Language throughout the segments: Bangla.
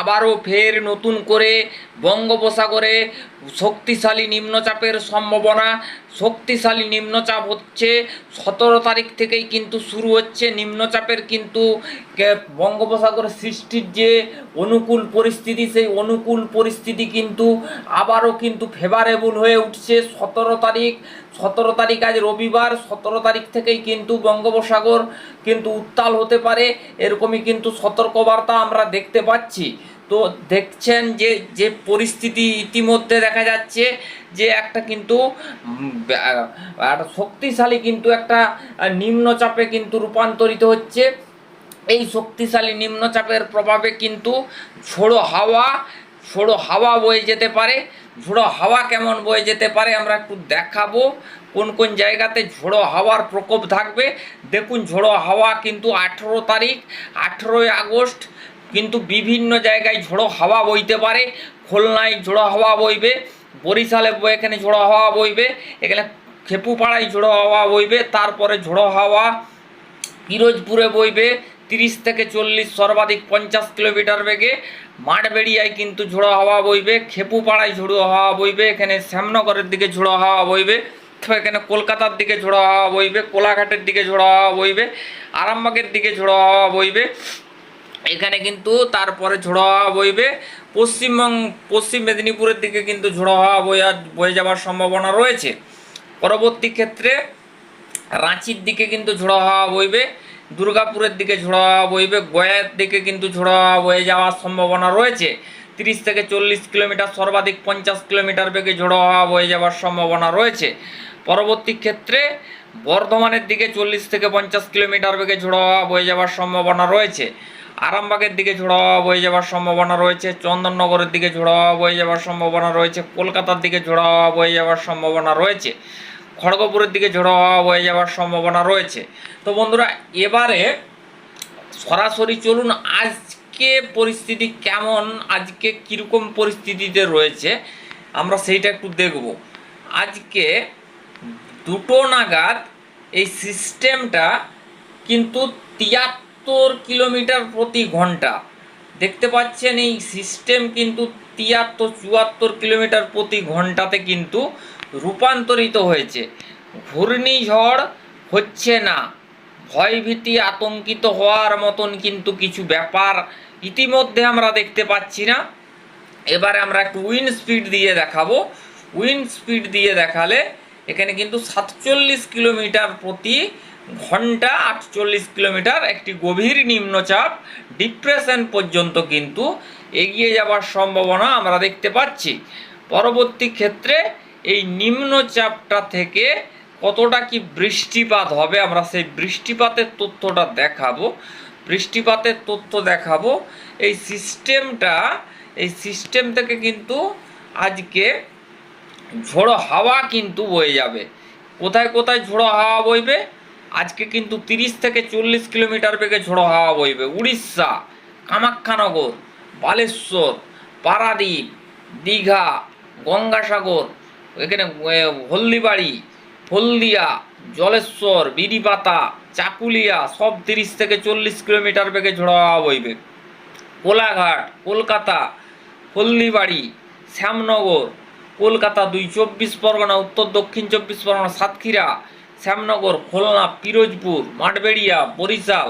আবারও ফের নতুন করে বঙ্গোপসাগরে শক্তিশালী নিম্নচাপের সম্ভাবনা। শক্তিশালী নিম্নচাপ হচ্ছে সতেরো তারিখ থেকেই কিন্তু শুরু হচ্ছে। নিম্নচাপের কিন্তু বঙ্গোপসাগর সৃষ্টির যে অনুকূল পরিস্থিতি, সেই অনুকূল পরিস্থিতি কিন্তু আবারও কিন্তু ফেভারেবল হয়ে উঠছে সতেরো তারিখ। সতেরো তারিখ আজ রবিবার, সতেরো তারিখ থেকেই কিন্তু বঙ্গোপসাগর কিন্তু উত্তাল হতে পারে। এরকমই কিন্তু সতর্কবার্তা আমরা দেখতে পাচ্ছি। তো দেখছেন যে যে পরিস্থিতি ইতিমধ্যে দেখা যাচ্ছে যে একটা কিন্তু একটা শক্তিশালী কিন্তু একটা নিম্নচাপে কিন্তু রূপান্তরিত হচ্ছে। এই শক্তিশালী নিম্নচাপের প্রভাবে কিন্তু ঝোড়ো হাওয়া ঝোড়ো হাওয়া বয়ে যেতে পারে। ঝোড়ো হাওয়া কেমন বয়ে যেতে পারে আমরা একটু দেখাবো। কোন কোন জায়গাতে ঝোড়ো হাওয়ার প্রকোপ থাকবে? দেখুন, ঝোড়ো হাওয়া কিন্তু আঠেরো তারিখ, আঠেরোই আগস্ট কিন্তু বিভিন্ন জায়গায় ঝোড়ো হাওয়া বইতে পারে খুলনায় ঝোড়ো হাওয়া বইবে বরিশালে এখানে ঝোড়ো হাওয়া বইবে এখানে খেপুপাড়ায় ঝোড়ো হাওয়া বইবে তারপরে ঝোড়ো হাওয়া পিরোজপুরে বইবে তিরিশ থেকে চল্লিশ সর্বাধিক পঞ্চাশ কিলোমিটার বেগে মাঠবেড়িয়ায় কিন্তু ঝোড়ো হাওয়া বইবে খেপুপাড়ায় ঝোড়ো হাওয়া বইবে এখানে শ্যামনগরের দিকে ঝোড়ো হাওয়া বইবে এখানে কলকাতার দিকে ঝোড়ো হাওয়া বইবে কোলাঘাটের দিকে ঝোড়ো হাওয়া বইবে আরামবাগের দিকে ঝোড়ো হাওয়া বইবে এখানে কিন্তু তারপরে ঝোড়ো হাওয়া বইবে। পশ্চিমবঙ্গ, পশ্চিম মেদিনীপুরের দিকে কিন্তু ঝোড়ো হাওয়া বয়ে বয়ে যাওয়ার সম্ভাবনা রয়েছে। পরবর্তী ক্ষেত্রে রাঁচির দিকে কিন্তু ঝোড়ো হাওয়া বইবে, দুর্গাপুরের দিকে ঝোড়ো হাওয়া বইবে, গয়ার দিকে কিন্তু ঝোড়ো হাওয়া বয়ে যাওয়ার সম্ভাবনা রয়েছে। তিরিশ থেকে চল্লিশ কিলোমিটার, সর্বাধিক পঞ্চাশ কিলোমিটার বেগে ঝোড়ো হাওয়া বয়ে যাওয়ার সম্ভাবনা রয়েছে। পরবর্তী ক্ষেত্রে বর্ধমানের দিকে চল্লিশ থেকে পঞ্চাশ কিলোমিটার বেগে ঝোড়ো হাওয়া বয়ে যাওয়ার সম্ভাবনা রয়েছে। আরামবাগের দিকে ঝোড়ো হাওয়া বয়ে যাওয়ার সম্ভাবনা রয়েছে, চন্দননগরের দিকে ঝোড়ো হাওয়া বয়ে যাওয়ার সম্ভাবনা রয়েছে, কলকাতার দিকে ঝোড়ো হাওয়া বয়ে যাওয়ার সম্ভাবনা রয়েছে, খড়গপুরের দিকে ঝোড়ো হাওয়া বয়ে যাওয়ার সম্ভাবনা রয়েছে। তো বন্ধুরা, এবারে সরাসরি চলুন, আজকে পরিস্থিতি কেমন, আজকে কীরকম পরিস্থিতিতে রয়েছে, আমরা সেইটা একটু দেখব। আজকে দুটো নাগাদ এই সিস্টেমটা কিন্তু তিয়াত্তর কিলোমিটার প্রতি ঘণ্টা। দেখতে পাচ্ছেন এই সিস্টেম কিন্তু তিয়াত্তর, চুয়াত্তর কিলোমিটার প্রতি ঘন্টাতে কিন্তু রূপান্তরিত হয়েছে। ঘূর্ণিঝড় হচ্ছে না। ভয়ভীতি আতঙ্কিত হওয়ার মতন কিন্তু কিছু ব্যাপার ইতিমধ্যে আমরা দেখতে পাচ্ছি না। এবারে আমরা একটু উইন স্পিড দিয়ে দেখাবো। উইন স্পিড দিয়ে দেখালে এখানে কিন্তু সাতচল্লিশ কিলোমিটার প্রতি ঘণ্টা আটচল্লিশ কিলোমিটার, একটি গভীর নিম্নচাপ ডিপ্রেশন পর্যন্ত কিন্তু এগিয়ে যাওয়ার সম্ভাবনা আমরা দেখতে পাচ্ছি। পরবর্তী ক্ষেত্রে এই নিম্নচাপটা থেকে কতটা কি বৃষ্টিপাত হবে, আমরা সেই বৃষ্টিপাতের তথ্যটা দেখাবো। বৃষ্টিপাতের তথ্য দেখাবো। এই সিস্টেমটা এই সিস্টেম থেকে কিন্তু আজকে ঝোড়ো হাওয়া কিন্তু বয়ে যাবে। কোথায় কোথায় ঝোড়ো হাওয়া বইবে? আজকে কিন্তু তিরিশ থেকে চল্লিশ কিলোমিটার বেগে ঝোড়ো হাওয়া বইবে। উড়িষ্যা, কামাখ্যানগর, বালেশ্বর, পারাদ্বীপ, দীঘা, গঙ্গাসাগর, এখানে হলদিবাড়ি, হলদিয়া, জলেশ্বর বিরিপাতা চাকুলিয়া, সব তিরিশ থেকে চল্লিশ কিলোমিটার বেগে ঝোড়ো হাওয়া বইবে। কোলাঘাট, কলকাতা, হলদিবাড়ি, শ্যামনগর, কলকাতা দুই চব্বিশ পরগনা, উত্তর দক্ষিণ চব্বিশ পরগনা, সাতক্ষীরা শ্যামনগর, খুলনা, পিরোজপুর, মাঠবেড়িয়া, বরিশাল,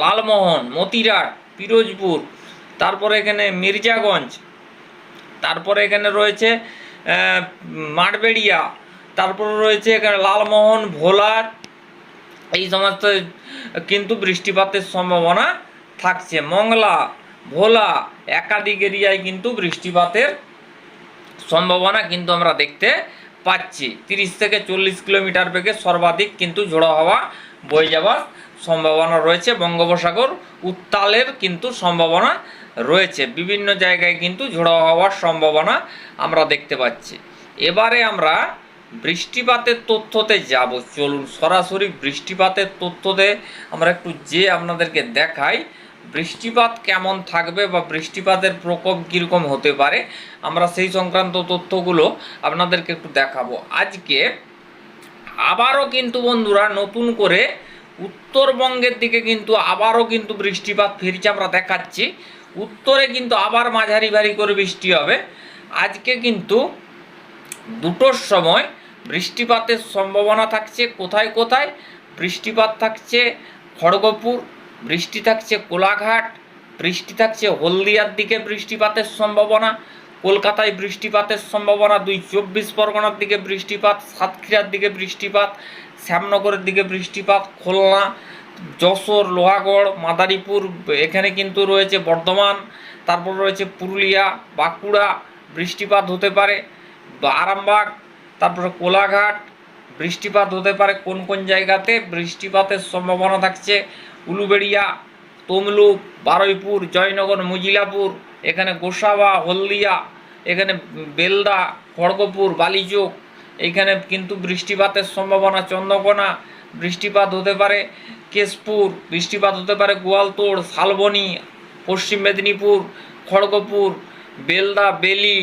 লালমোহন, মতিরাট, পিরোজপুর, তারপরে এখানে মির্জাগঞ্জ, তারপরে এখানে রয়েছে মাঠবেড়িয়া, তারপরে রয়েছে এখানে লালমোহন, ভোলার, এই সমস্ত কিন্তু বৃষ্টিপাতের সম্ভাবনা থাকছে। মংলা, ভোলা, একাধিক এরিয়ায় কিন্তু বৃষ্টিপাতের সম্ভাবনা কিন্তু আমরা দেখতে পাচ্ছি। তিরিশ থেকে চল্লিশ কিলোমিটার বেগে সর্বাধিক কিন্তু ঝোড়ো হাওয়া বয়ে যাওয়ার সম্ভাবনা রয়েছে। বঙ্গোপসাগর উত্তালের কিন্তু সম্ভাবনা রয়েছে। বিভিন্ন জায়গায় কিন্তু ঝোড়ো হওয়ার সম্ভাবনা আমরা দেখতে পাচ্ছি। এবারে আমরা বৃষ্টিপাতের তথ্যতে যাব। চলুন সরাসরি বৃষ্টিপাতের তথ্যতে আমরা একটু যে আপনাদেরকে দেখাই। বৃষ্টিপাত কেমন থাকবে বা বৃষ্টিপাতের প্রকোপ কীরকম হতে পারে, আমরা সেই সংক্রান্ত তথ্যগুলো আপনাদেরকে একটু দেখাবো। আজকে আবারও কিন্তু বন্ধুরা নতুন করে উত্তরবঙ্গের দিকে কিন্তু আবারও কিন্তু বৃষ্টিপাত ফিরছে আমরা দেখাচ্ছি। উত্তরে কিন্তু আবার মাঝারি ভারী করে বৃষ্টি হবে। আজকে কিন্তু দুটোর সময় বৃষ্টিপাতের সম্ভাবনা থাকছে। কোথায় কোথায়? বৃষ্টিপাত থাকছে খড়গপুর বৃষ্টি থাকছে কোলাঘাট, বৃষ্টি থাকছে হলদিয়ার দিকে বৃষ্টিপাতের সম্ভাবনা, কলকাতায় বৃষ্টিপাতের সম্ভাবনা, দুই চব্বিশ পরগনার দিকে বৃষ্টিপাত, সাতক্ষীরার দিকে বৃষ্টিপাত, শ্যামনগরের দিকে বৃষ্টিপাত, খুলনা, যশোর, লোহাগড়, মাদারীপুর, এখানে কিন্তু রয়েছে বর্ধমান, তারপর রয়েছে পুরুলিয়া, বাঁকুড়া, বৃষ্টিপাত হতে পারে আরামবাগ, তারপরে কোলাঘাট, বৃষ্টিপাত হতে পারে কোন কোন জায়গাতে, বৃষ্টিপাতের সম্ভাবনা থাকছে উলুবেড়িয়া, তমলুক, বারুইপুর, জয়নগর, মজিলাপুর, এখানে গোসাবা, হলদিয়া, এখানে বেলদা, খড়গপুর, বালিচোক এইখানে কিন্তু বৃষ্টিপাতের সম্ভাবনা চন্দ্রকোনা, বৃষ্টিপাত হতে পারে কেশপুর, বৃষ্টিপাত হতে পারে গোয়ালতোড়, শালবনি, পশ্চিম মেদিনীপুর, খড়গপুর, বেলদা, বেলি,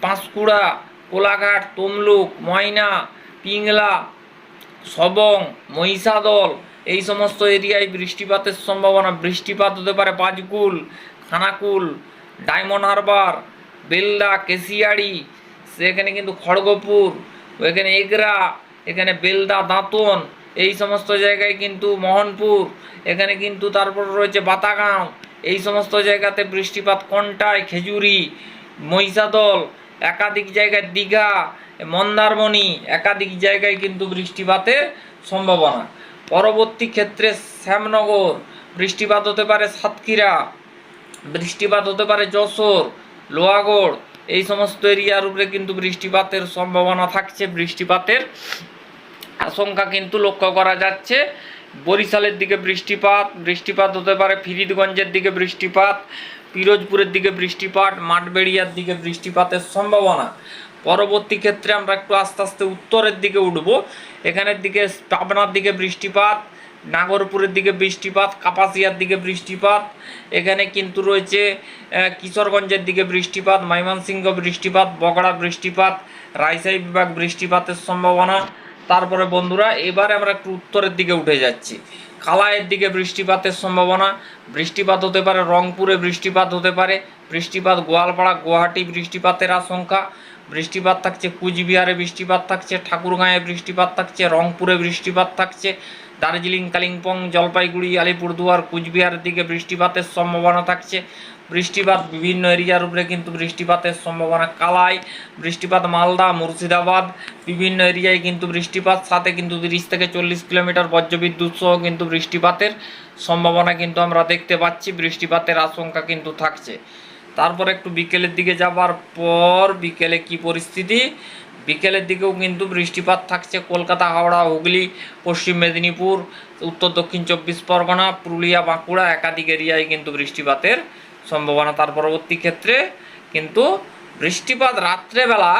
পাঁশকুড়া, কোলাঘাট, তমলুক, ময়না, পিংলা, সবং, মহিষাদল এই সমস্ত এরিয়ায় বৃষ্টিপাতের সম্ভাবনা, বৃষ্টিপাত হতে পারে পাঁচকুল খানাকুল, ডায়মন্ড হারবার, বেলদা কেশিয়াড়ি সেখানে কিন্তু খড়গপুর এখানে এগরা, এখানে বেলদা, দাঁতন, এই সমস্ত জায়গায় কিন্তু মোহনপুর, এখানে কিন্তু তারপর রয়েছে বাতাগাঁও, এই সমস্ত জায়গাতে বৃষ্টিপাত কন্টায় খেজুরি, মহিষাদল, একাধিক জায়গায় দীঘা, মন্দারমণি, একাধিক জায়গায় কিন্তু বৃষ্টিপাতের সম্ভাবনা। পরবর্তী ক্ষেত্রে শ্যামনগর, বৃষ্টিপাত হতে পারে সাতক্ষীরা, বৃষ্টিপাত হতে পারে যশোর, লোহাগড়, এই সমস্ত এরিয়ার উপরে কিন্তু বৃষ্টিপাতের সম্ভাবনা থাকছে। বৃষ্টিপাতের আশঙ্কা কিন্তু লক্ষ্য করা যাচ্ছে। বরিশালের দিকে বৃষ্টিপাত বৃষ্টিপাত হতে পারে ফিরিদগঞ্জের দিকে বৃষ্টিপাত, পিরোজপুরের দিকে বৃষ্টিপাত, মাঠবেড়িয়ার দিকে বৃষ্টিপাতের সম্ভাবনা। পরবর্তী ক্ষেত্রে আমরা একটু আস্তে আস্তে উত্তরের দিকে উঠব। এখানের দিকে পাবনার দিকে বৃষ্টিপাত, নাগরপুরের দিকে বৃষ্টিপাত, কাপাসিয়ার দিকে বৃষ্টিপাত, এখানে কিন্তু রয়েছে কিশোরগঞ্জের দিকে বৃষ্টিপাত, ময়মনসিংহ বৃষ্টিপাত, বগড়া বৃষ্টিপাত রাজশাহী বিভাগ বৃষ্টিপাতের সম্ভাবনা। তারপরে বন্ধুরা, এবারে আমরা একটু উত্তরের দিকে উঠে যাচ্ছি। কালায়ের দিকে বৃষ্টিপাতের সম্ভাবনা, বৃষ্টিপাত হতে পারে রংপুরে বৃষ্টিপাত হতে পারে, বৃষ্টিপাত গোয়ালপাড়া, গুয়াহাটি বৃষ্টিপাতের আশঙ্কা বৃষ্টিপাত থাকছে, কুচবিহারে বৃষ্টিপাত থাকছে, ঠাকুরগাঁয়ে বৃষ্টিপাত থাকছে, রংপুরে বৃষ্টিপাত থাকছে, দার্জিলিং, কালিম্পং, জলপাইগুড়ি, আলিপুরদুয়ার, কুচবিহারের দিকে বৃষ্টিপাতের সম্ভাবনা থাকছে। বৃষ্টিপাত বিভিন্ন এরিয়ার উপরে কিন্তু বৃষ্টিপাতের সম্ভাবনা কালাই, বৃষ্টিপাত মালদা, মুর্শিদাবাদ, বিভিন্ন এরিয়ায় কিন্তু বৃষ্টিপাত, সাথে কিন্তু তিরিশ থেকে চল্লিশ কিলোমিটার বজ্রবিদ্যুৎ সহ কিন্তু বৃষ্টিপাতের সম্ভাবনা কিন্তু আমরা দেখতে পাচ্ছি, বৃষ্টিপাতের আশঙ্কা কিন্তু থাকছে। তারপর একটু বিকেলের দিকে যাবার পর বিকেলে কি পরিস্থিতি? বিকেলের দিকেও কিন্তু বৃষ্টিপাত থাকছে কলকাতা, হাওড়া, হুগলি, পশ্চিম মেদিনীপুর, উত্তর দক্ষিণ চব্বিশ পরগনা, পুরুলিয়া, বাঁকুড়া একাধিক এরিয়ায় কিন্তু বৃষ্টিপাতের সম্ভাবনা। তার পরবর্তী ক্ষেত্রে কিন্তু বৃষ্টিপাত রাত্রেবেলা,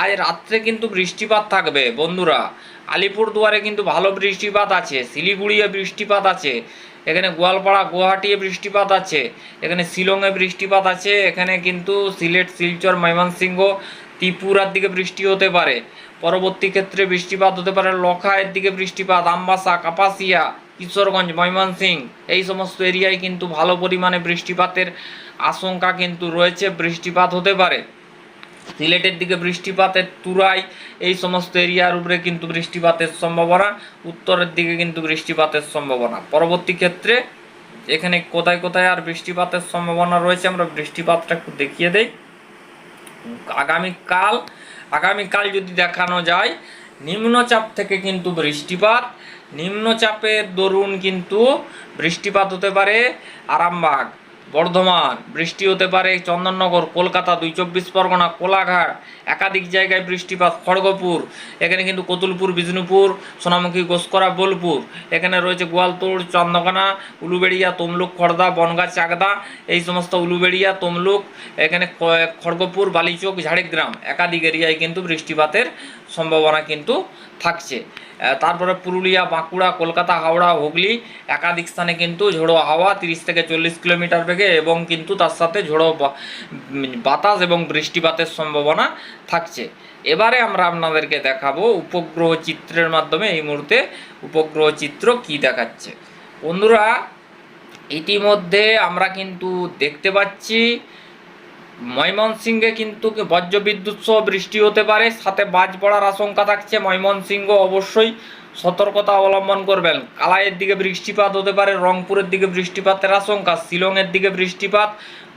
আজ রাত্রে কিন্তু বৃষ্টিপাত থাকবে। বন্ধুরা, আলিপুরদুয়ারে কিন্তু ভালো বৃষ্টিপাত আছে, শিলিগুড়িয়ে বৃষ্টিপাত আছে। এখানে গোয়ালপাড়া গুয়াহাটিতে বৃষ্টিপাত আছে, এখানে শিলংয়ে বৃষ্টিপাত আছে, এখানে কিন্তু সিলেট, শিলচর, ময়মনসিংহ, ত্রিপুরার দিকে বৃষ্টি হতে পারে। পরবর্তী ক্ষেত্রে বৃষ্টিপাত হতে পারে লখায়ের দিকে বৃষ্টিপাত, আমবাসা, কাপাসিয়া, কিশোরগঞ্জ, ময়মনসিংহ, এই সমস্ত এরিয়ায় কিন্তু ভালো পরিমাণে বৃষ্টিপাতের আশঙ্কা কিন্তু রয়েছে, বৃষ্টিপাত হতে পারে। সিলেটের দিকে বৃষ্টিপাতের তুরাই, এই সমস্ত এরিয়ার উপরে কিন্তু বৃষ্টিপাতের সম্ভাবনা, উত্তরের দিকে কিন্তু বৃষ্টিপাতের সম্ভাবনা। পরবর্তী ক্ষেত্রে এখানে কোথায় কোথায় আর বৃষ্টিপাতের সম্ভাবনা রয়েছে, আমরা বৃষ্টিপাতটা একটু দেখিয়ে দেই। আগামীকাল আগামীকাল যদি দেখানো যায়, নিম্নচাপ থেকে কিন্তু বৃষ্টিপাত, নিম্নচাপের দরুন কিন্তু বৃষ্টিপাত হতে পারে আরামবাগ। বর্ধমান, বৃষ্টি হতে পারে চন্দননগর, কলকাতা, দুই চব্বিশ পরগনা, কোলাঘাট, একাধিক জায়গায় বৃষ্টিপাত, খড়গপুর, এখানে কিন্তু কতুলপুর, বিষ্ণুপুর, সোনামুখী, গোসকরা, বোলপুর, এখানে রয়েছে গোয়ালতোড় চন্দ্রকোনা উলুবেড়িয়া, তমলুক, খড়দা, বনগা, চাকদা, এই সমস্ত উলুবেড়িয়া, তমলুক, এখানে খড়গপুর, বালিচক, ঝাড়গ্রাম, একাধিক এরিয়ায় কিন্তু বৃষ্টিপাতের সম্ভাবনা কিন্তু থাকছে। তারপরে পুরুলিয়া, বাঁকুড়া, কলকাতা, হাওড়া, হুগলি একাধিক স্থানে কিন্তু ঝোড়ো হাওয়া তিরিশ থেকে চল্লিশ কিলোমিটার বেগে এবং কিন্তু তার সাথে ঝোড়ো বাতাস এবং বৃষ্টিপাতের সম্ভাবনা থাকছে। এবারে আমরা আপনাদেরকে দেখাবো উপগ্রহ চিত্রের মাধ্যমে এই মুহূর্তে উপগ্রহ চিত্র কি দেখাচ্ছে। বন্ধুরা, ইতিমধ্যে আমরা কিন্তু দেখতে পাচ্ছি ময়মনসিংহে কিন্তু বজ্রবিদ্যুৎ সহ বৃষ্টি হতে পারে, সাথে বাজ পড়ার আশঙ্কা থাকছে। ময়মনসিংহ অবশ্যই সতর্কতা অবলম্বন করবেন। কালাইয়ের দিকে বৃষ্টিপাত হতে পারে, রংপুরের দিকে বৃষ্টিপাতের আশঙ্কা, শিলংয়ের দিকে বৃষ্টিপাত,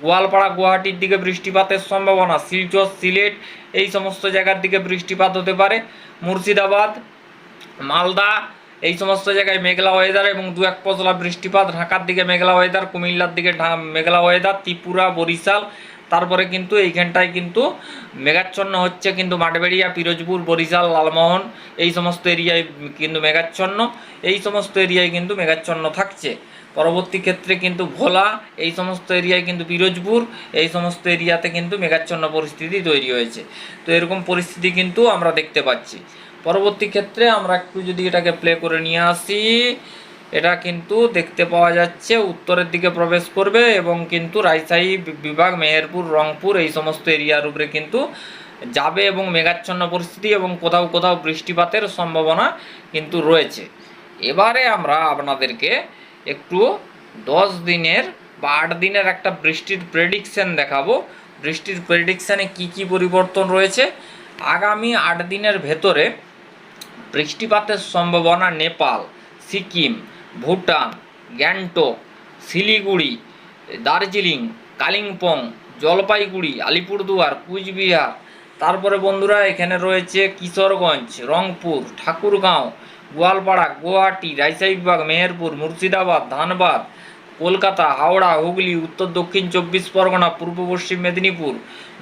গোয়ালপাড়া, গুয়াহাটির দিকে বৃষ্টিপাতের সম্ভাবনা, শিলচর, সিলেট, এই সমস্ত জায়গার দিকে বৃষ্টিপাত হতে পারে। মুর্শিদাবাদ, মালদা, এই সমস্ত জায়গায় মেঘলা ওয়েদার এবং দু এক পশলা বৃষ্টিপাত, ঢাকার দিকে মেঘলা ওয়েদার কুমিল্লার দিকে মেঘলা ওয়েদার ত্রিপুরা, বরিশাল তারপরে কিন্তু এইখানটায় কিন্তু মেঘাচ্ছন্ন হচ্ছে কিন্তু মাঠবেড়িয়া, পিরোজপুর, বরিশাল, লালমোহন, এই সমস্ত এরিয়ায় কিন্তু মেঘাচ্ছন্ন, এই সমস্ত এরিয়ায় কিন্তু মেঘাচ্ছন্ন থাকছে। পরবর্তী ক্ষেত্রে কিন্তু ভোলা, এই সমস্ত এরিয়ায় কিন্তু পিরোজপুর, এই সমস্ত এরিয়াতে কিন্তু মেঘাচ্ছন্ন পরিস্থিতি তৈরি হয়েছে। তো এরকম পরিস্থিতি কিন্তু আমরা দেখতে পাচ্ছি। পরবর্তী ক্ষেত্রে আমরা একটু যদি এটাকে প্লে করে নিয়ে আসি এটা কিন্তু দেখতে পাওয়া যাচ্ছে, উত্তরের দিকে প্রবেশ করবে এবং কিন্তু রাজশাহী, বিভাগ, মেহেরপুর, রংপুর এই সমস্ত এরিয়ার উপরে কিন্তু যাবে এবং মেঘাচ্ছন্ন পরিস্থিতি এবং কোথাও কোথাও বৃষ্টিপাতের সম্ভাবনা কিন্তু রয়েছে। এবারে আমরা আপনাদেরকে একটু দশ দিনের বা আট দিনের একটা বৃষ্টির প্রেডিকশান দেখাবো। বৃষ্টির প্রেডিকশানে কি কি পরিবর্তন রয়েছে? আগামী আট দিনের ভেতরে বৃষ্টিপাতের সম্ভাবনা নেপাল, সিকিম ভুটান, গ্যাংটক, শিলিগুড়ি, দার্জিলিং, কালিম্পং, জলপাইগুড়ি, আলিপুরদুয়ার, কুচবিহার। তারপরে বন্ধুরা, এখানে রয়েছে কিশোরগঞ্জ, রংপুর, ঠাকুরগাঁও, গোয়ালপাড়া, গুয়াহাটি রাজশাহী বিভাগ মেহেরপুর, মুর্শিদাবাদ, ধানবাদ, কলকাতা, হাওড়া, হুগলি, উত্তর দক্ষিণ চব্বিশ পরগনা, পূর্ব পশ্চিম মেদিনীপুর,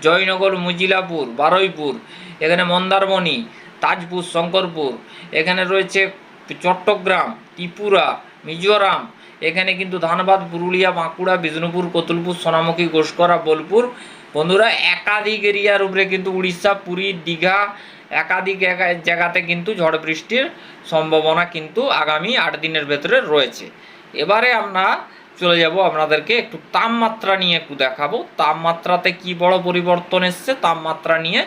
জয়নগর, মুজিলাপুর, বারুইপুর, এখানে মন্দারমণি, তাজপুর, শঙ্করপুর, এখানে রয়েছে চট্টগ্রাম, ত্রিপুরা, মিজোরাম, এখানে কিন্তু ধানবাদ, পুরুলিয়া, বাঁকুড়া, বিষ্ণুপুর, কতুলপুর, সোনামুখী গোসকরা বোলপুর। বন্ধুরা, একাধিক এরিয়ার উপরে কিন্তু উড়িষ্যা, পুরী, দীঘা, একাধিক একা- জায়গাতে কিন্তু ঝড় বৃষ্টির সম্ভাবনা কিন্তু আগামী আট দিনের ভেতরে রয়েছে। এবারে আমরা চলে যাব, আপনাদেরকে একটু তাপমাত্রা নিয়ে একটু দেখাবো। তাপমাত্রাতে কি বড় পরিবর্তন এসছে, তাপমাত্রা নিয়ে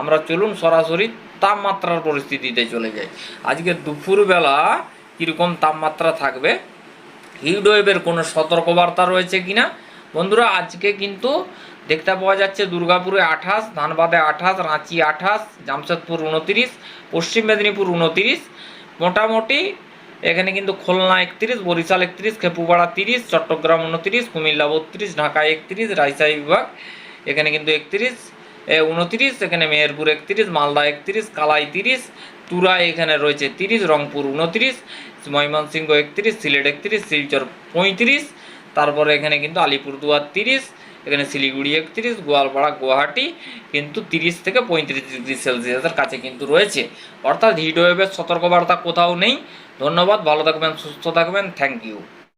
আমরা চলুন সরাসরি তাপমাত্রার পরিস্থিতিতে চলে যাই। আজকে দুপুরবেলা কীরকম তাপমাত্রা থাকবে হিটওয়েভের কোনো সতর্কবার্তা রয়েছে কিনা? বন্ধুরা, আজকে কিন্তু দেখতে পাওয়া যাচ্ছে দুর্গাপুরে আঠাশ, ধানবাদে আঠাশ, রাঁচি আঠাশ, জামশেদপুর উনতিরিশ, পশ্চিম মেদিনীপুর উনতিরিশ। মোটামুটি এখানে কিন্তু খুলনা একত্রিশ, বরিশাল একত্রিশ, খেপুপাড়া তিরিশ, চট্টগ্রাম উনতিরিশ, কুমিল্লা বত্রিশ, ঢাকা একত্রিশ, রাজশাহী বিভাগ এখানে কিন্তু একত্রিশ উনত্রিশ, এখানে মেহেরপুর একত্রিশ, মালদা একত্রিশ, কালাই তিরিশ, তুরা এখানে রয়েছে তিরিশ, রংপুর উনতিরিশ, ময়মনসিংহ একত্রিশ, সিলেট একত্রিশ, শিলচর পঁয়ত্রিশ, তারপরে এখানে কিন্তু আলিপুরদুয়ার তিরিশ, এখানে শিলিগুড়ি একত্রিশ, গোয়ালপাড়া, গুয়াহাটি কিন্তু তিরিশ থেকে পঁয়ত্রিশ ডিগ্রি সেলসিয়াসের কাছে কিন্তু রয়েছে। অর্থাৎ হিট ওয়েভের সতর্কবার্তা কোথাও নেই। ধন্যবাদ ভালো থাকবেন সুস্থ থাকবেন থ্যাংক ইউ